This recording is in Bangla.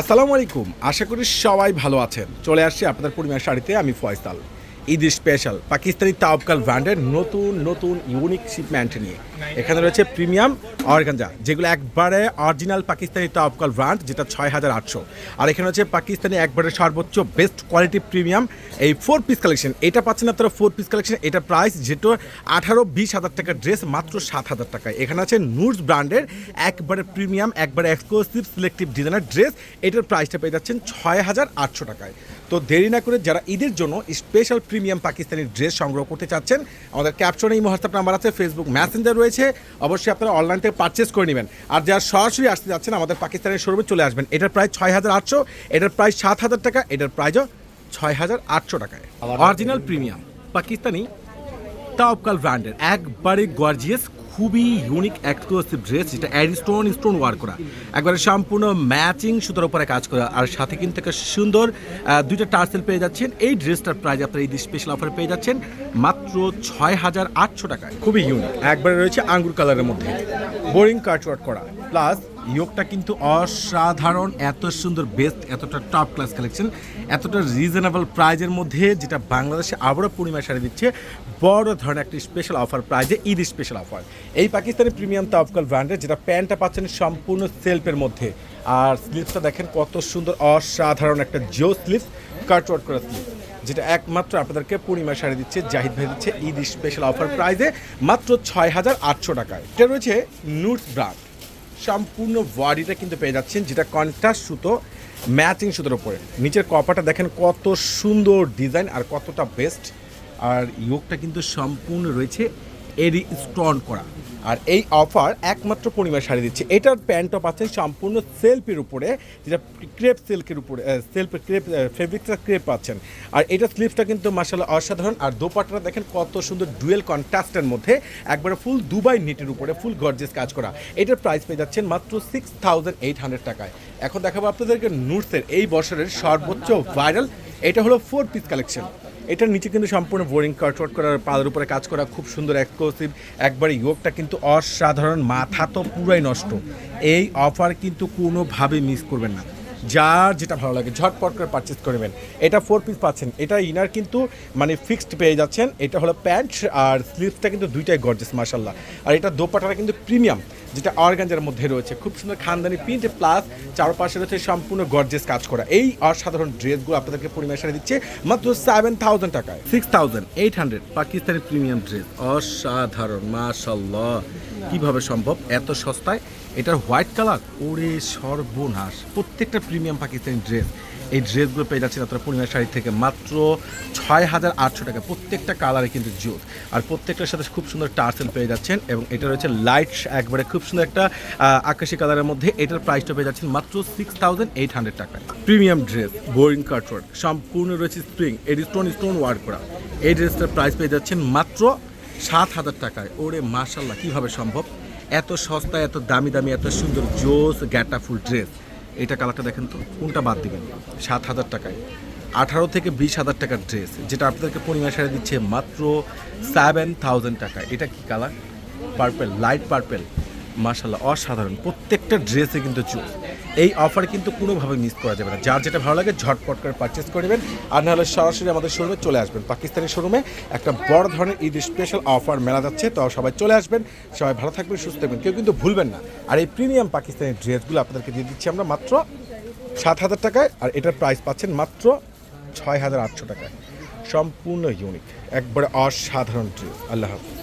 আসসালামু আলাইকুম। আশা করি সবাই ভালো আছেন। চলে আসছি আপনাদের পরিমাণ শাড়িতে। আমি ফয়সাল। ঈদ স্পেশাল পাকিস্তানি তাওকাল ব্র্যান্ডের নতুন নতুন ইউনিক শিপমেন্ট নিয়ে। এখানে রয়েছে প্রিমিয়াম অর্গানজা যেগুলো একবারে অরিজিনাল পাকিস্তানি তাওকাল ব্র্যান্ড যেটা ছয় হাজার আটশো। আর এখানে হচ্ছে পাকিস্তানি একবারে সর্বোচ্চ বেস্ট কোয়ালিটি প্রিমিয়াম এই ফোর পিস কালেকশন এটা পাচ্ছেন আপনারা ফোর পিস কালেকশন এটা প্রাইস যেটা আঠারো, বিশ হাজার টাকার ড্রেস মাত্র সাত হাজার টাকায় এখানে আছে নুডস ব্র্যান্ডের একবারে প্রিমিয়াম একবারে এক্সক্লুসিভ সিলেক্টিভ ডিজাইনার ড্রেস এটার প্রাইসটা পেয়ে যাচ্ছেন ছয় হাজার আটশো টাকায়। তো দেরি না করে যারা ঈদের জন্য স্পেশাল প্রিমিয়াম পাকিস্তানি ড্রেস সংগ্রহ করতে চাচ্ছেন। আমাদের ক্যাপশনে এই হোয়াটসঅ্যাপ নাম্বার আছে ফেসবুক ম্যাসেঞ্জার রয়েছে। অবশ্যই আপনারা অনলাইন থেকে পারচেস করে নেবেন। আর যারা সরাসরি আসতে যাচ্ছেন আমাদের পাকিস্তানের শোরুমে চলে আসবেন। এটার প্রায় ছয় হাজার আটশো এটার প্রায় সাত হাজার টাকা এটার প্রাইজও ছয় হাজার আটশো টাকায়। অরিজিনাল প্রিমিয়াম পাকিস্তানি টপকাল ব্র্যান্ডের একবারে গর্জিয়াস খুবই ইউনিক এক্সক্লুসিভ ড্রেস যেটা অ্যাড স্টোন স্টোন ওয়ার করা। একবারে সম্পূর্ণ ম্যাচিং সুতার উপরে কাজ করা। আর সাথে কিন্তু একটা সুন্দর দুইটা টার্সেল পেয়ে যাচ্ছেন। এই ড্রেসটার প্রাইস আপনারা এই স্পেশাল অফারে পেয়ে যাচ্ছেন মাত্র ছয় হাজার আটশো টাকায়। খুবই ইউনিক একবারে রয়েছে আঙ্গুর কালারের মধ্যে। বোরিং কাটওয়ার্ক করা। প্লাস ইয়োগটা কিন্তু অসাধারণ, এত সুন্দর বেস্ট এতটা টপ ক্লাস কালেকশন এতটা রিজনেবল প্রাইজের মধ্যে যেটা বাংলাদেশে আবারও পূর্ণিমা শাড়ি দিচ্ছে, বড় ধরনের একটা স্পেশাল অফার প্রাইজে ঈদ স্পেশাল অফার এই পাকিস্তানি প্রিমিয়াম তাফকাল ব্র্যান্ডের যেটা প্যান্টটা পাচ্ছেন সম্পূর্ণ সেলফের মধ্যে। আর স্লিপসটা দেখেন কত সুন্দর, অসাধারণ একটা জিও স্লিপ কাটওয়ার্ক করা স্লিপ যেটা একমাত্র আপনাদেরকে পূর্ণিমা শাড়ি দিচ্ছে, জাহিদ ভাই দিচ্ছে ঈদ স্পেশাল অফার প্রাইজে মাত্র ছয় হাজার আটশো টাকায়। এটা রয়েছে নুটস ব্র্যান্ড সম্পূর্ণ বডিটা কিন্তু পেয়ে যাচ্ছেন, যেটা কন্ট্রাস্ট সুতো ম্যাচিং সুতোর উপরে। নিচের কপাটা দেখেন কত সুন্দর ডিজাইন আর কতটা বেস্ট আর ইয়োগটা কিন্তু সম্পূর্ণ রয়েছে এরি স্টোন করা। আর এই অফার একমাত্র পরিমাণ শাড়ি দিচ্ছে। এটার প্যান্টও পাচ্ছেন সম্পূর্ণ সেলফের উপরে, যেটা ক্রেপ সিল্কের উপরে সেলফ ক্রেপ ফেব্রিকটা ক্রেপ পাচ্ছেন। আর এটা স্লিপসটা কিন্তু মাসাল্লাহ অসাধারণ। আর দোপাট্টাটা দেখেন কত সুন্দর ডুয়েল কন্ট্রাস্টের মধ্যে, একবারে ফুল দুবাই নেটের উপরে, ফুল গর্জেস কাজ করা। এটার প্রাইস পেয়ে যাচ্ছেন মাত্র সিক্স থাউজেন্ড এইট হান্ড্রেড টাকায়। এখন দেখাবো আপনাদেরকে নুটসের এই বছরের সর্বোচ্চ ভাইরাল। এটা হলো ফোর পিস কালেকশন এটার নিচে কিন্তু সম্পূর্ণ বোরিং কাটওয়ার্ক করার পাদের উপরে কাজ করা খুব সুন্দর এক্সক্লুসিভ একবার ইয়োগটা কিন্তু অসাধারণ, মাথা তো পুরাই নষ্ট। এই অফার কিন্তু কোনোভাবে মিস করবেন না। যার যেটা ভালো লাগে, ঝটপট করে পারচেস করবেন এটা ফোর পিস পাচ্ছেন। এটা ইনার কিন্তু মানে ফিক্সড পেয়ে যাচ্ছেন। এটা হলো প্যান্ট আর স্লিভসটা কিন্তু দুইটাই গর্জেস মার্শাল্লাহ আর এটা দোপাটাটা কিন্তু প্রিমিয়াম যেটা অর্গানজার মধ্যে রয়েছে। খুব সুন্দর খানদানি প্রিন্ট প্লাস চারপাশে রয়েছে সম্পূর্ণ গর্জেস কাজ করা। এই অসাধারণ ড্রেসগুলো আপনাদেরকে পরিমাশারে দিচ্ছে মাত্র সেভেন থাউজেন্ড টাকায়। Six thousand eight hundred Pakistani premium dress অসাধারণ মাশাল্লাহ কীভাবে সম্ভব? এত সস্তায়? এটার হোয়াইট কালার ওরে সর্বনাশ। প্রত্যেকটা প্রিমিয়াম পাকিস্তানি ড্রেস এই ড্রেসগুলো পেয়ে যাচ্ছেন আপনার পূর্ণিমার শাড়ি থেকে মাত্র ছয় হাজার আটশো টাকা। প্রত্যেকটা কালারে কিন্তু জুত আর প্রত্যেকটার সাথে খুব সুন্দর টার্সেল পেয়ে যাচ্ছেন এবং এটা রয়েছে লাইট একবারে খুব সুন্দর একটা আকাশি কালারের মধ্যে। এটার প্রাইসটা পেয়ে যাচ্ছেন মাত্র সিক্স থাউজেন্ড এইট হান্ড্রেড টাকায়। প্রিমিয়াম ড্রেস বোরিং কাটওয়ার্ক সম্পূর্ণ রয়েছে স্প্রিং এটি স্টোন স্টোন ওয়ার্ক করা। এই ড্রেসটার প্রাইস পেয়ে যাচ্ছেন মাত্র সাত হাজার টাকায়। ওরে মার্শাল্লাহ কীভাবে সম্ভব? এত সস্তা এত দামি দামি, এত সুন্দর জোস, গ্যাটাফুল ড্রেস এটা কালারটা দেখেন তো, কোনটা বাদ দিবেন? সাত হাজার টাকায়। আঠারো থেকে বিশ হাজার টাকার ড্রেস, যেটা আপনাদেরকে পরিমাণ সারে দিচ্ছে মাত্র সেভেন থাউজেন্ড টাকা এটা কি কালার? পার্পেল লাইট পার্পেল মার্শাল্লাহ অসাধারণ। প্রত্যেকটা ড্রেসে কিন্তু চুজ এই অফার কিন্তু কোনোভাবে মিস করা যাবে না। যার যেটা ভালো লাগে ঝটপট করে পারচেস করবেন আর নাহলে সরাসরি আমাদের শোরুমে চলে আসবেন। পাকিস্তানি শোরুমে একটা বড় ধরনের ঈদ স্পেশাল অফার মেলা যাচ্ছে। তো সবাই চলে আসবেন। সবাই ভালো থাকবেন, সুস্থ থাকবেন। কেউ কিন্তু ভুলবেন না। আর এই প্রিমিয়াম পাকিস্তানি ড্রেসগুলো আপনাদেরকে দিয়ে দিচ্ছি আমরা মাত্র সাত হাজার টাকায়। আর এটার প্রাইস পাচ্ছেন মাত্র ছয় হাজার আটশো টাকায়। সম্পূর্ণ ইউনিক একবারে অসাধারণ ড্রেস আল্লাহ হাফিজ।